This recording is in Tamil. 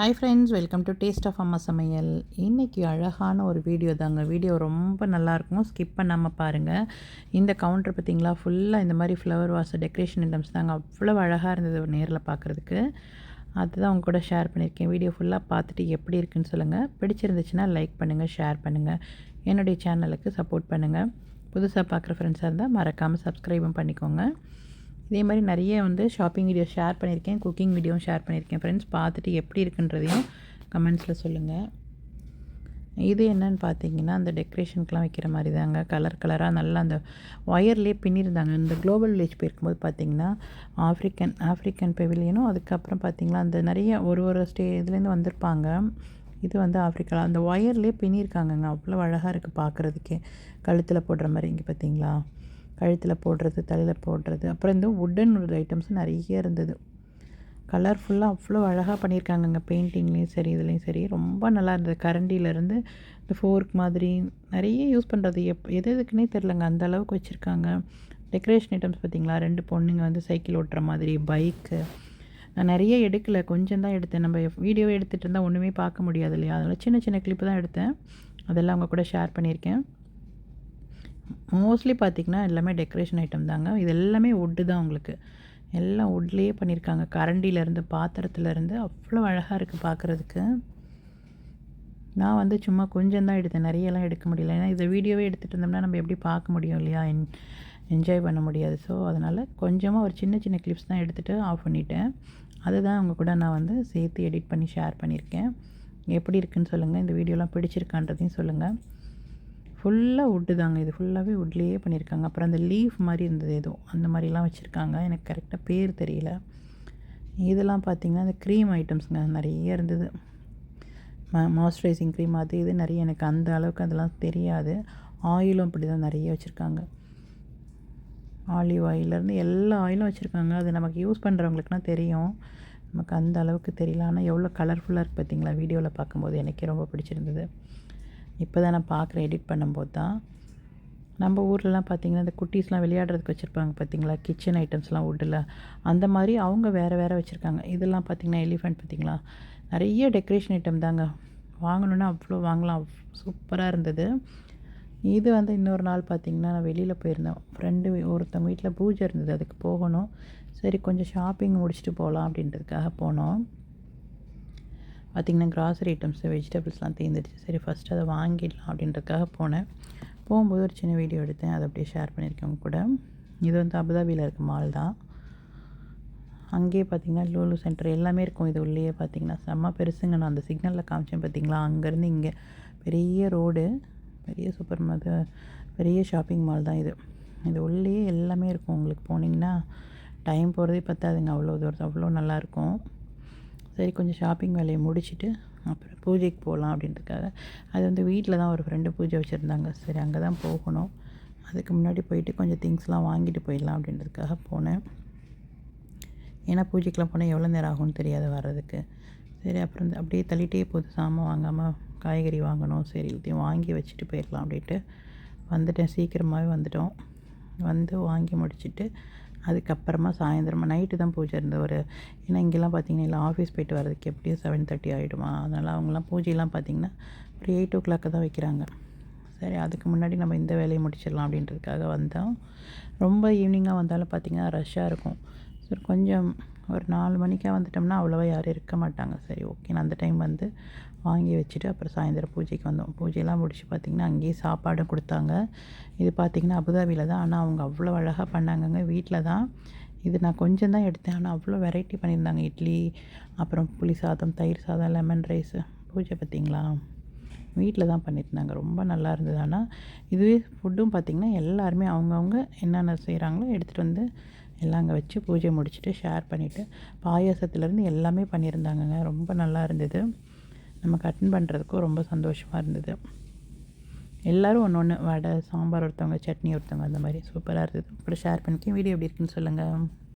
Hi friends welcome to taste of அம்மா சமையல் இன்றைக்கி அழகான ஒரு வீடியோ தாங்க. வீடியோ ரொம்ப நல்லாயிருக்கும் ஸ்கிப் பண்ணாமல் பாருங்கள் இந்த கவுண்டர் பார்த்திங்களா? ஃபுல்லாக இந்த மாதிரி ஃப்ளவர் வாஸ் டெக்கரேஷன் ஐட்டம்ஸ் தாங்க. அவ்வளோ அழகாக இருந்தது நேரில் பார்க்குறதுக்கு. அதுதான் உங்க கூட ஷேர் பண்ணியிருக்கேன். வீடியோ ஃபுல்லாக பார்த்துட்டு எப்படி இருக்குன்னு சொல்லுங்கள் பிடிச்சிருந்துச்சுன்னா லைக் பண்ணுங்கள் ஷேர் பண்ணுங்கள் என்னுடைய சேனலுக்கு சப்போர்ட் பண்ணுங்கள் புதுசாக பார்க்குற ஃப்ரெண்ட்ஸாக இருந்தால் மறக்காமல் சப்ஸ்கிரைபும் பண்ணிக்கோங்க. இதே மாதிரி நிறைய வந்து ஷாப்பிங் வீடியோ ஷேர் பண்ணியிருக்கேன் குக்கிங் வீடியோவும் ஷேர் பண்ணியிருக்கேன். ஃப்ரெண்ட்ஸ் பார்த்துட்டு எப்படி இருக்குன்றதையும் கமெண்ட்ஸில் சொல்லுங்கள் இது என்னன்னு பார்த்தீங்கன்னா அந்த டெக்கரேஷனுக்கெலாம் வைக்கிற மாதிரி தாங்க. கலர் கலராக நல்லா அந்த ஒயர்லேயே பின்னிருந்தாங்க. இந்த குளோபல் வில்லேஜ் போயிருக்கும்போது பார்த்தீங்கன்னா ஆஃப்ரிக்கன் ஆஃப்ரிக்கன் பெவிலியனும் அதுக்கப்புறம் பார்த்திங்கன்னா அந்த நிறைய ஒரு ஒரு ஸ்டே இதுலேருந்து வந்திருப்பாங்க. இது வந்து ஆஃப்ரிக்காவில் அந்த ஒயர்லேயே பின்னியிருக்காங்கங்க அவ்வளோ அழகாக இருக்குது பார்க்குறதுக்கே. கழுத்தில் போடுற மாதிரி இங்கே பார்த்தீங்களா? கழுத்தில் போடுறது தலையில் போடுறது. அப்புறம் இந்த உட்டன் ஒரு ஐட்டம்ஸ் நிறைய இருந்தது. கலர்ஃபுல்லாக அவ்வளோ அழகாக பண்ணியிருக்காங்கங்க பெயிண்டிங்லேயும் சரி இதுலேயும் சரி. ரொம்ப நல்லா இருந்தது. கரண்டியிலேருந்து இந்த ஃபோர்க் மாதிரி நிறைய யூஸ் பண்ணுறது எப் எது எதுக்குன்னே தெரிலங்க அந்த அளவுக்கு வச்சுருக்காங்க. டெக்கரேஷன் ஐட்டம்ஸ் பார்த்திங்களா? ரெண்டு பொண்ணுங்க வந்து சைக்கிள் ஓட்டுற மாதிரி பைக்கு நான் நிறைய எடுக்கலை கொஞ்சம் தான் எடுத்தேன். நம்ம வீடியோ எடுத்துகிட்டு இருந்தால் ஒன்றுமே பார்க்க முடியாது இல்லையா? அதனால் சின்ன சின்ன கிளிப்பு தான் எடுத்தேன். அதெல்லாம் அவங்க கூட ஷேர் பண்ணியிருக்கேன். மோஸ்ட்லி பார்த்திங்கன்னா எல்லாமே டெக்கரேஷன் ஐட்டம் தாங்க. இது எல்லாமே உட்டு தான் உங்களுக்கு. எல்லாம் உட்லேயே பண்ணியிருக்காங்க கரண்டியிலேருந்து பாத்திரத்துலேருந்து. அவ்வளோ அழகாக இருக்குது பார்க்குறதுக்கு நான் வந்து சும்மா கொஞ்சம் தான் எடுத்தேன். நிறையெல்லாம் எடுக்க முடியல. ஏன்னா இதை வீடியோவே எடுத்துகிட்டு இருந்தோம்னா நம்ம எப்படி பார்க்க முடியும் இல்லையா? என் என்ஜாய் பண்ண முடியாது. ஸோ அதனால் கொஞ்சமாக ஒரு சின்ன சின்ன கிளிப்ஸ் தான் எடுத்துகிட்டு ஆஃப் பண்ணிவிட்டேன் அதுதான் அவங்க கூட நான் வந்து சேர்த்து எடிட் பண்ணி ஷேர் பண்ணியிருக்கேன். எப்படி இருக்குன்னு சொல்லுங்கள் இந்த வீடியோலாம் பிடிச்சிருக்கான்றதையும் சொல்லுங்கள் ஃபுல்லாக உட்டு தாங்க. இது ஃபுல்லாகவே உட்லேயே பண்ணியிருக்காங்க அப்புறம் அந்த லீஃப் மாதிரி இருந்தது ஏதோ. அந்த மாதிரிலாம் வச்சுருக்காங்க. எனக்கு கரெக்டாக பேர் தெரியல. இதெல்லாம் பார்த்திங்கன்னா அந்த க்ரீம் ஐட்டம்ஸுங்க நிறைய இருந்தது. மாய்ஸ்சரைசிங் க்ரீம் அது இது நிறைய. எனக்கு அந்த அளவுக்கு அதெல்லாம் தெரியாது. ஆயிலும் அப்படி தான் நிறைய வச்சுருக்காங்க. ஆலிவ் ஆயிலேருந்து எல்லா ஆயிலும் வச்சுருக்காங்க. அது நமக்கு யூஸ் பண்ணுறவங்களுக்குனா தெரியும். நமக்கு அந்த அளவுக்கு தெரியல. ஆனால் எவ்வளோ கலர்ஃபுல்லாக இருக்குது பார்த்தீங்களா வீடியோவில் பார்க்கும்போது எனக்கே ரொம்ப பிடிச்சிருந்தது. இப்போ தான் நான் பார்க்குறேன் எடிட் பண்ணும்போது தான். நம்ம ஊர்லலாம் பார்த்திங்கன்னா இந்த குட்டீஸ்லாம் விளையாடுறதுக்கு வச்சுருப்பாங்க பார்த்திங்களா? கிச்சன் ஐட்டம்ஸ்லாம் வுட்டில் அந்த மாதிரி அவங்க வேறு வேறு வச்சுருக்காங்க. இதெல்லாம் பார்த்திங்கன்னா எலிஃபெண்ட் பார்த்திங்களா? நிறைய டெக்கரேஷன் ஐட்டம் தாங்க. வாங்கணுன்னா அவ்வளோ வாங்கலாம். சூப்பராக இருந்தது. இது வந்து இன்னொரு நாள் பார்த்திங்கன்னா நான் வெளியில் போயிருந்தேன். ஃப்ரெண்டு ஒருத்தவங்க வீட்டில் பூஜை இருந்தது. அதுக்கு போகணும். சரி கொஞ்சம் ஷாப்பிங் முடிச்சுட்டு போகலாம் அப்படின்றதுக்காக போனோம். பார்த்திங்கன்னா க்ராசரி ஐட்டம்ஸு வெஜிடபிள்ஸ்லாம் தீர்ந்துடுச்சு சரி ஃபஸ்ட்டு அதை வாங்கிடலாம் அப்படின்றதுக்காக போனேன். போகும்போது ஒரு சின்ன வீடியோ எடுத்தேன். அதை அப்படியே ஷேர் பண்ணியிருக்கேன் கூட. இது வந்து அபுதாபியில் இருக்க மால் தான். அங்கேயே பார்த்திங்கன்னா லூலு சென்டர் எல்லாமே இருக்கும். இது உள்ளேயே பார்த்திங்கன்னா செம்ம பெருசுங்க. நான் அந்த சிக்னலில் காமிச்சேன் பார்த்திங்களா? அங்கேருந்து இங்கே. பெரிய ரோடு பெரிய சூப்பர் மது பெரிய ஷாப்பிங் மால் தான் இது. இது உள்ளேயே எல்லாமே இருக்கும். உங்களுக்கு போனீங்கன்னா டைம் போகிறதே பத்தாதுங்க. அவ்வளோ தூரம். அவ்வளோ நல்லாயிருக்கும் சரி கொஞ்சம் ஷாப்பிங் வேலையை முடிச்சுட்டு அப்புறம் பூஜைக்கு போகலாம் அப்படின்றதுக்காக. அது வந்து வீட்டில் தான் ஒரு ஃப்ரெண்டு பூஜை வச்சுருந்தாங்க. சரி அங்கே தான் போகணும். அதுக்கு முன்னாடி போயிட்டு கொஞ்சம் திங்ஸ்லாம் வாங்கிட்டு போயிடலாம் அப்படின்றதுக்காக போனேன். ஏன்னா பூஜைக்கெலாம் போனால் எவ்வளோ நேரம் ஆகும்னு தெரியாது வர்றதுக்கு. சரி அப்புறம் அப்படியே தள்ளிட்டே போகுது. சாமான் வாங்காமல் காய்கறி வாங்கணும். சரி எல்லாத்தையும் வாங்கி வச்சுட்டு போயிடலாம் அப்படின்ட்டு வந்துட்டேன். சீக்கிரமாகவே வந்துட்டோம். வந்து வாங்கி முடிச்சுட்டு அதுக்கப்புறமா சாயந்தரமாக நைட்டு தான் பூஜை இருந்த ஒரு ஏன்னா இங்கெல்லாம் பார்த்தீங்கன்னா இல்லை ஆஃபீஸ் போயிட்டு வரதுக்கு எப்படியும் செவன் தேர்ட்டி ஆகிடுமா அதனால் அவங்களாம் பூஜையெல்லாம் பார்த்திங்கன்னா ஒரு எயிட் ஓ கிளாக்கு தான் வைக்கிறாங்க. சரி அதுக்கு முன்னாடி நம்ம இந்த வேலையை முடிச்சிடலாம் அப்படின்றதுக்காக வந்தோம். ரொம்ப ஈவினிங்காக வந்தாலும் பார்த்திங்கன்னா ரஷ்ஷாக இருக்கும். சரி கொஞ்சம் ஒரு நாலு மணிக்காக வந்துட்டோம்னா அவ்வளோவா யாரும் இருக்க மாட்டாங்க. சரி ஓகே நான் அந்த டைம் வந்து வாங்கி வச்சுட்டு அப்புறம் சாயந்தரம் பூஜைக்கு வந்தோம். பூஜையெல்லாம் முடிச்சு பார்த்திங்கன்னா அங்கேயே சாப்பாடும் கொடுத்தாங்க. இது பார்த்திங்கன்னா அபுதாபியில் தான். ஆனால் அவங்க அவ்வளோ அழகாக பண்ணாங்கங்க. வீட்டில் தான். இது நான் கொஞ்சம் தான் எடுத்தேன். ஆனால் அவ்வளோ வெரைட்டி பண்ணியிருந்தாங்க. இட்லி அப்புறம் புளி சாதம் தயிர் சாதம் லெமன் ரைஸு பூஜை பார்த்திங்களா வீட்டில் தான் பண்ணியிருந்தாங்க. ரொம்ப நல்லா இருந்தது. ஆனால் இதுவே ஃபுட்டும் பார்த்திங்கன்னா எல்லாருமே அவங்கவுங்க என்னென்ன செய்கிறாங்களோ எடுத்துகிட்டு வந்து எல்லாம் அங்கே வச்சு பூஜை முடிச்சுட்டு ஷேர் பண்ணிவிட்டு பாயாசத்துலேருந்து எல்லாமே பண்ணியிருந்தாங்கங்க. ரொம்ப நல்லா இருந்தது. நமக்கு அட்டன் பண்ணுறதுக்கும் ரொம்ப சந்தோஷமாக இருந்தது. எல்லோரும் ஒன்று ஒன்று வடை சாம்பார் ஒருத்தவங்க சட்னி ஒருத்தவங்க அந்த மாதிரி சூப்பராக இருந்தது. அப்புறம் ஷேர் பண்ணிக்கேன் வீடியோ எப்படி இருக்குன்னு சொல்லுங்கள்